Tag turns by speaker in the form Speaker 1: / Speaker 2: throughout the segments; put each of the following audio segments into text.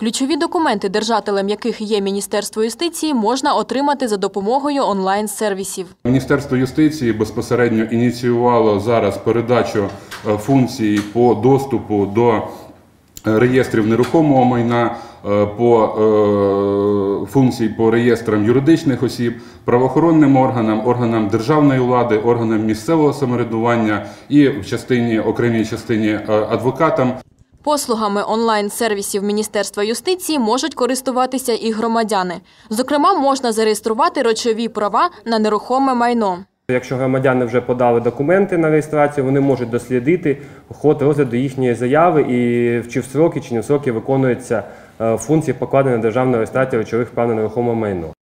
Speaker 1: Ключові документи, держателем яких є Міністерство юстиції, можна отримати за допомогою онлайн-сервісів.
Speaker 2: Міністерство юстиції безпосередньо ініціювало зараз передачу е, функцій по доступу до е, реєстрів нерухомого майна, е, по функцій по реєстрам юридичних осіб, правоохоронним органам, органам державної влади, органам місцевого самоврядування і в частині окремій частині адвокатам.
Speaker 1: Послугами онлайн-сервісів Міністерства юстиції можуть користуватися і громадяни. Зокрема, можна зареєструвати речові права на нерухоме майно.
Speaker 3: Якщо громадяни вже подали документи на реєстрацію, вони можуть дослідити ход розгляду їхньої заяви і чи в сроки, чи не в сроки виконуються е, функції покладення державної реєстрації речових прав на нерухоме майно.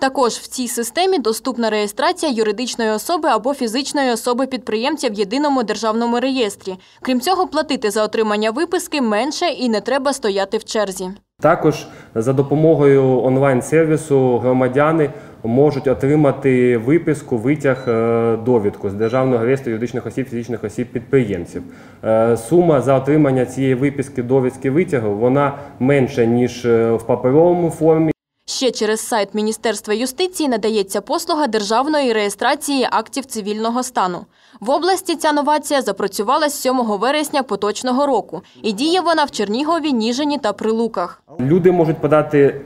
Speaker 1: Також в цій системі доступна реєстрація юридичної особи або фізичної особи-підприємця в єдиному державному реєстрі. Крім цього, платити за отримання виписки менше і не треба стояти в черзі.
Speaker 3: Також за допомогою онлайн-сервісу громадяни можуть отримати виписку, витяг, е, довідку з державного реєстру юридичних осіб, фізичних осіб підприємців. Е, Сума за отримання цієї виписки, довідки, витягу вона менша ніж е, в паперовому формі.
Speaker 1: Ще через сайт Міністерства юстиції надається послуга державної реєстрації актів цивільного стану. В області ця новація запрацювала з 7 вересня поточного року. І діє вона в Чернігові, Ніжині та Прилуках.
Speaker 3: Люди можуть подати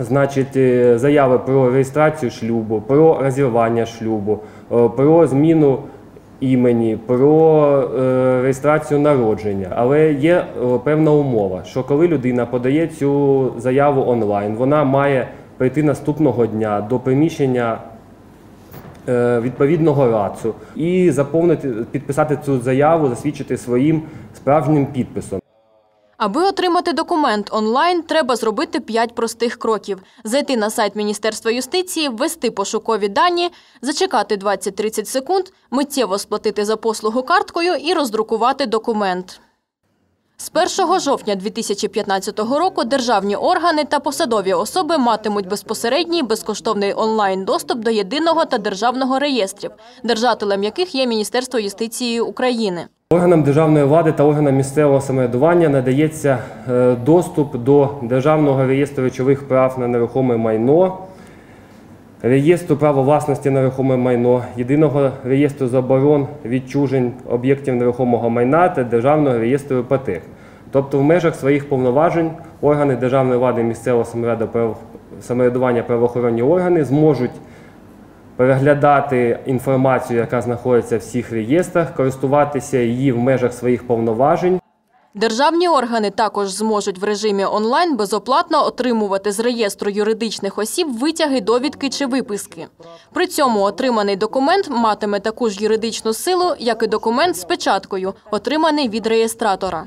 Speaker 3: значить, е, заяви про реєстрацію шлюбу, про розірвання шлюбу, е, про зміну імені, про е, реєстрацію народження. Але є е, певна умова, що коли людина подає цю заяву онлайн, вона має прийти наступного дня до приміщення е, відповідного РАЦу і заповнити, підписати цю заяву, засвідчити своїм справжнім підписом.
Speaker 1: Аби отримати документ онлайн, треба зробити 5 простих кроків: зайти на сайт Міністерства юстиції, ввести пошукові дані, зачекати 20-30 секунд, миттєво сплатити за послугу карткою і роздрукувати документ. З 1 жовтня 2015 року державні органи та посадові особи матимуть безпосередній безкоштовний онлайн-доступ до єдиного та державного реєстрів, держателем яких є Міністерство юстиції України.
Speaker 3: Органам державної влади та органам місцевого самоврядування надається е, доступ до Державного реєстру речових прав на нерухоме майно, реєстру права власності на нерухоме майно, єдиного реєстру заборон відчужень об'єктів нерухомого майна та Державного реєстру іпотек. Тобто в межах своїх повноважень органи державної влади і місцевого самоврядування правоохоронні органи зможуть переглядати інформацію, яка знаходиться в всіх реєстрах, користуватися її в межах своїх повноважень.
Speaker 1: Державні органи також зможуть в режимі онлайн безоплатно отримувати з реєстру юридичних осіб витяги, довідки чи виписки. При цьому отриманий документ матиме таку ж юридичну силу, як і документ з печаткою, отриманий від реєстратора.